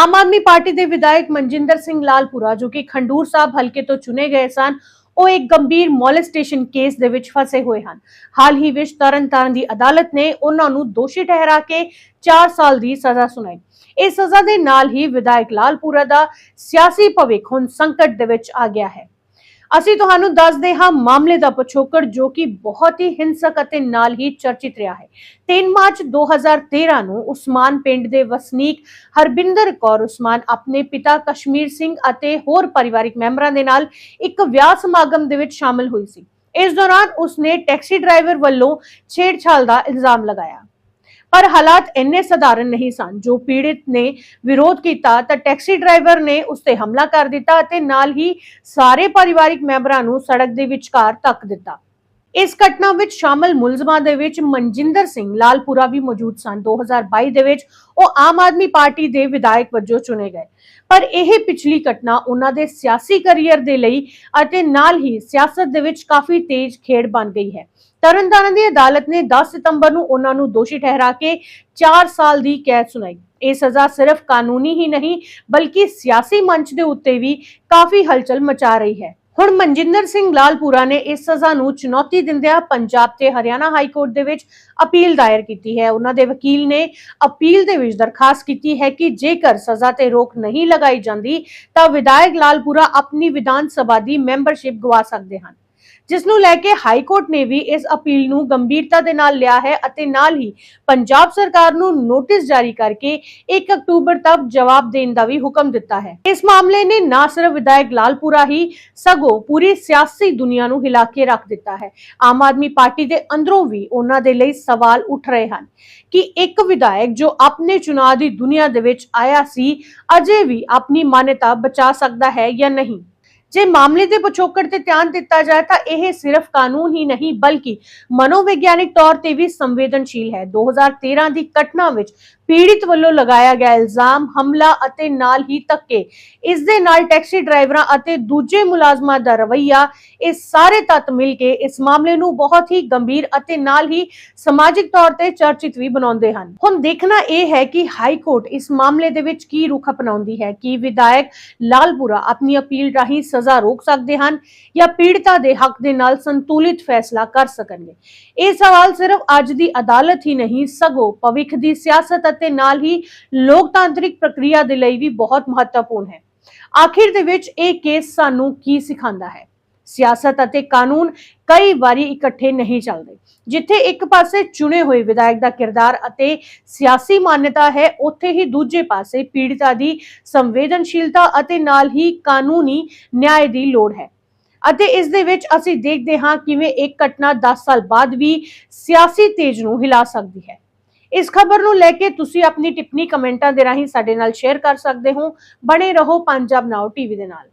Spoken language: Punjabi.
ਆਮ ਆਦਮੀ ਪਾਰਟੀ ਦੇ ਵਿਧਾਇਕ ਮਨਜਿੰਦਰ ਸਿੰਘ ਲਾਲਪੁਰਾ, ਜੋ ਕਿ ਖੰਡੂਰ ਸਾਹਿਬ ਹਲਕੇ ਤੋਂ ਚੁਣੇ ਗਏ ਸਨ, ਉਹ ਇੱਕ ਗੰਭੀਰ ਮੋਲੈਸਟੇਸ਼ਨ ਕੇਸ ਦੇ ਵਿੱਚ ਫਸੇ ਹੋਏ ਹਨ। ਹਾਲ ਹੀ ਵਿੱਚ ਤਰਨਤਾਰਨ ਦੀ ਅਦਾਲਤ ਨੇ ਉਹਨਾਂ ਨੂੰ ਦੋਸ਼ੀ ਠਹਿਰਾ ਕੇ 4 ਸਾਲ ਦੀ ਸਜ਼ਾ ਸੁਣਾਈ। ਇਸ ਸਜ਼ਾ ਦੇ ਨਾਲ ਹੀ ਵਿਧਾਇਕ ਲਾਲਪੁਰਾ ਦਾ ਸਿਆਸੀ ਭਵਿੱਖ ਹੁਣ ਸੰਕਟ ਦੇ ਵਿੱਚ ਆ ਗਿਆ ਹੈ। ਅਸੀਂ ਤੁਹਾਨੂੰ ਦੱਸਦੇ ਹਾਂ ਮਾਮਲੇ ਦਾ ਪਿਛੋਕੜ ਜੋ ਕਿ ਬਹੁਤ ਹੀ ਹਿੰਸਕ ਅਤੇ ਨਾਲ ਹੀ ਚਰਚਿਤ ਰਿਹਾ ਹੈ। 3 ਮਾਰਚ 2013 ਨੂੰ ਉਸਮਾਨ ਪਿੰਡ ਦੇ ਵਸਨੀਕ ਹਰਬਿੰਦਰ ਕੌਰ ਉਸਮਾਨ ਆਪਣੇ ਪਿਤਾ ਕਸ਼ਮੀਰ ਸਿੰਘ ਅਤੇ ਹੋਰ ਪਰਿਵਾਰਿਕ ਮੈਂਬਰਾਂ ਦੇ ਨਾਲ ਇੱਕ ਵਿਆਹ ਸਮਾਗਮ ਦੇ ਵਿੱਚ ਸ਼ਾਮਲ ਹੋਈ ਸੀ। ਇਸ ਦੌਰਾਨ ਉਸਨੇ ਟੈਕਸੀ ਡਰਾਈਵਰ ਵੱਲੋਂ ਛੇੜਛਾੜ ਦਾ ਇਲਜ਼ਾਮ ਲਗਾਇਆ। ਪਰ ਹਾਲਾਤ ਇੰਨੇ ਸਧਾਰਨ ਨਹੀਂ ਸਨ। ਜੋ ਪੀੜਿਤ ਨੇ ਵਿਰੋਧ ਕੀਤਾ ਤਾਂ ਟੈਕਸੀ ਡਰਾਈਵਰ ਨੇ ਉਸ ਤੇ ਹਮਲਾ ਕਰ ਦਿੱਤਾ ਅਤੇ ਨਾਲ ਹੀ ਸਾਰੇ ਪਰਿਵਾਰਿਕ ਮੈਂਬਰਾਂ ਨੂੰ ਸੜਕ ਦੇ ਵਿਚਕਾਰ ਧੱਕ ਦਿੱਤਾ। ਇਸ ਘਟਨਾ ਵਿੱਚ ਸ਼ਾਮਲ ਮੁਲਜ਼ਮਾਂ ਦੇ ਵਿੱਚ ਮਨਜਿੰਦਰ ਸਿੰਘ ਲਾਲਪੁਰਾ ਵੀ ਮੌਜੂਦ ਸਨ। 2022 ਦੇ ਵਿੱਚ ਉਹ ਆਮ ਆਦਮੀ ਪਾਰਟੀ ਦੇ ਵਿਧਾਇਕ ਵਜੋਂ ਚੁਣੇ ਗਏ। ਪਰ ਇਹ ਪਿਛਲੀ ਘਟਨਾ ਉਹਨਾਂ ਦੇ ਸਿਆਸੀ ਕੈਰੀਅਰ ਦੇ ਲਈ ਅਤੇ ਨਾਲ ਹੀ ਸਿਆਸਤ ਦੇ ਵਿੱਚ ਕਾਫੀ ਤੇਜ਼ ਖੇਡ ਬਣ ਗਈ ਹੈ। ਤਰਨਤਾਰਨ ਦੀ ਅਦਾਲਤ ਨੇ 10 ਸਤੰਬਰ ਨੂੰ ਉਹਨਾਂ ਨੂੰ ਦੋਸ਼ੀ ਠਹਿਰਾ ਕੇ 4 ਸਾਲ ਦੀ ਕੈਦ ਸੁਣਾਈ। ਇਹ ਸਜ਼ਾ ਸਿਰਫ ਕਾਨੂੰਨੀ ਹੀ ਨਹੀਂ, ਬਲਕਿ ਸਿਆਸੀ ਮੰਚ ਦੇ ਉੱਤੇ ਵੀ ਕਾਫੀ ਹਲਚਲ ਮਚਾ ਰਹੀ ਹੈ। ਹੁਣ ਮਨਜਿੰਦਰ ਸਿੰਘ ਲਾਲਪੁਰਾ ਨੇ ਇਸ ਸਜ਼ਾ ਨੂੰ ਚੁਣੌਤੀ ਦਿੰਦਿਆਂ ਪੰਜਾਬ ਤੇ ਹਰਿਆਣਾ ਹਾਈ ਕੋਰਟ ਦੇ ਵਿੱਚ ਅਪੀਲ ਦਾਇਰ ਕੀਤੀ ਹੈ। ਉਹਨਾਂ ਦੇ ਵਕੀਲ ਨੇ ਅਪੀਲ ਦੇ ਵਿੱਚ ਦਰਖਾਸਤ ਕੀਤੀ ਹੈ ਕਿ ਜੇਕਰ ਸਜ਼ਾ ਤੇ ਰੋਕ ਨਹੀਂ ਲਗਾਈ ਜਾਂਦੀ ਤਾਂ ਵਿਧਾਇਕ ਲਾਲਪੁਰਾ ਆਪਣੀ ਵਿਧਾਨ ਸਭਾ ਦੀ ਮੈਂਬਰਸ਼ਿਪ ਗਵਾ ਸਕਦੇ ਹਨ। ਜਿਸ ਨੂੰ ਲੈ ਕੇ ਹਾਈ ਕੋਰਟ ਨੇ ਵੀ ਇਸ ਅਪੀਲ ਨੂੰ ਗੰਭੀਰਤਾ ਦੇ ਨਾਲ ਲਿਆ ਹੈ ਅਤੇ ਨਾਲ ਹੀ ਪੰਜਾਬ ਸਰਕਾਰ ਨੂੰ ਨੋਟਿਸ ਜਾਰੀ ਕਰਕੇ 1 ਅਕਤੂਬਰ ਤੱਕ ਜਵਾਬ ਦੇਣ ਦਾ ਵੀ ਹੁਕਮ ਦਿੱਤਾ ਹੈ। ਇਸ ਮਾਮਲੇ ਨੇ ਨਾ ਸਿਰਫ ਵਿਧਾਇਕ ਲਾਲਪੁਰਾ ਹੀ, ਸਗੋਂ ਪੂਰੀ ਸਿਆਸੀ ਦੁਨੀਆ ਨੂੰ ਹਿਲਾ ਕੇ ਰੱਖ ਦਿੱਤਾ ਹੈ। ਆਮ ਆਦਮੀ ਪਾਰਟੀ ਦੇ ਅੰਦਰੋਂ ਵੀ ਉਹਨਾਂ ਦੇ ਲਈ ਸਵਾਲ ਉੱਠ ਰਹੇ ਹਨ ਕਿ ਇੱਕ ਵਿਧਾਇਕ ਜੋ ਆਪਣੇ ਚੁਣਾਵ ਦੀ ਦੁਨੀਆ ਦੇ ਵਿੱਚ ਆਇਆ ਸੀ, ਅਜੇ ਵੀ ਆਪਣੀ ਮਾਨਤਾ ਬਚਾ ਸਕਦਾ ਹੈ ਜਾਂ ਨਹੀਂ। ਜੇ ਮਾਮਲੇ ਦੇ ਪਿਛੋਕੜ ਤੇ ਧਿਆਨ ਦਿੱਤਾ ਜਾਏ ਤਾਂ ਇਹ ਸਿਰਫ ਕਾਨੂੰਨ ਹੀ ਨਹੀਂ, ਬਲਕਿ ਮਨੋਵਿਗਿਆਨਿਕ ਤੌਰ ਤੇ ਵੀ ਸੰਵੇਦਨਸ਼ੀਲ ਹੈ। 2013 ਦੀ ਘਟਨਾ ਵਿੱਚ ਪੀੜਿਤ ਵੱਲੋਂ ਲਗਾਇਆ ਗਿਆ ਇਲਜ਼ਾਮ, ਹਮਲਾ ਅਤੇ ਨਾਲ ਹੀ ਧੱਕੇ। ਇਸ ਦੇ ਨਾਲ ਟੈਕਸੀ ਡਰਾਈਵਰਾਂ ਅਤੇ ਦੂਜੇ ਮੁਲਾਜ਼ਮਾਂ ਦਾ ਰਵੱਈਆ, ਇਹ ਸਾਰੇ ਤੱਤ ਮਿਲ ਕੇ ਇਸ ਮਾਮਲੇ ਨੂੰ ਬਹੁਤ ਹੀ ਗੰਭੀਰ ਅਤੇ ਨਾਲ ਹੀ ਸਮਾਜਿਕ ਤੌਰ ਤੇ ਚਰਚਿਤ ਵੀ ਬਣਾਉਂਦੇ ਹਨ। ਹੁਣ ਦੇਖਣਾ ਇਹ ਹੈ ਕਿ ਹਾਈ ਕੋਰਟ ਇਸ ਮਾਮਲੇ ਦੇ ਵਿੱਚ ਕੀ ਰੁਖ ਅਪਣਾਉਂਦੀ ਹੈ, ਕਿ ਵਿਧਾਇਕ ਲਾਲਪੁਰਾ ਆਪਣੀ ਅਪੀਲ ਰਾਹੀਂ ਸਜ਼ਾ ਰੋਕ ਸਕਦੇ ਹਨ ਜਾਂ ਪੀੜਤਾ ਦੇ ਹੱਕ ਦੇ ਨਾਲ ਸੰਤੁਲਿਤ ਫੈਸਲਾ ਕਰ ਸਕਣਗੇ। ਇਹ ਸਵਾਲ ਸਿਰਫ ਅੱਜ ਦੀ ਅਦਾਲਤ ਹੀ ਨਹੀਂ, ਸਗੋਂ ਭਵਿੱਖ ਦੀ ਸਿਆਸਤ ਅਤੇ ਨਾਲ ਹੀ ਲੋਕਤਾਂਤਰਿਕ ਪ੍ਰਕਿਰਿਆ ਦੇ ਲਈ ਵੀ ਬਹੁਤ ਮਹੱਤਵਪੂਰਨ ਹੈ। ਆਖਿਰ ਦੇ ਵਿੱਚ ਇਹ ਕੇਸ ਸਾਨੂੰ ਕੀ ਸਿਖਾਉਂਦਾ ਹੈ? ਸਿਆਸਤ ਅਤੇ ਕਾਨੂੰਨ ਕਈ ਵਾਰੀ ਇਕੱਠੇ ਨਹੀਂ ਚੱਲਦੇ। ਜਿੱਥੇ ਇੱਕ ਪਾਸੇ ਚੁਣੇ ਹੋਏ ਵਿਧਾਇਕ ਦਾ ਕਿਰਦਾਰ ਅਤੇ ਸਿਆਸੀ ਮਾਨਤਾ ਹੈ, ਉੱਥੇ ਹੀ ਦੂਜੇ ਪਾਸੇ ਪੀੜਤਾ ਦੀ ਸੰਵੇਦਨਸ਼ੀਲਤਾ ਅਤੇ ਨਾਲ ਹੀ ਕਾਨੂੰਨੀ ਨਿਆਂ ਦੀ ਲੋੜ ਹੈ। ਅਤੇ ਇਸ ਦੇ ਵਿੱਚ ਅਸੀਂ ਦੇਖਦੇ ਹਾਂ ਕਿਵੇਂ ਇੱਕ ਘਟਨਾ 10 ਸਾਲ ਬਾਅਦ ਵੀ ਸਿਆਸੀ ਤੇਜ ਨੂੰ ਹਿਲਾ ਸਕਦੀ ਹੈ। ਇਸ ਖਬਰ ਨੂੰ ਲੈ ਕੇ ਤੁਸੀਂ ਆਪਣੀ ਟਿੱਪਣੀ ਕਮੈਂਟਾਂ ਦੇ ਰਾਹੀਂ ਸਾਡੇ ਨਾਲ ਸ਼ੇਅਰ ਕਰ ਸਕਦੇ ਹੋ। ਬਣੇ ਰਹੋ ਪੰਜਾਬ ਨਾਓ ਟੀਵੀ ਦੇ ਨਾਲ।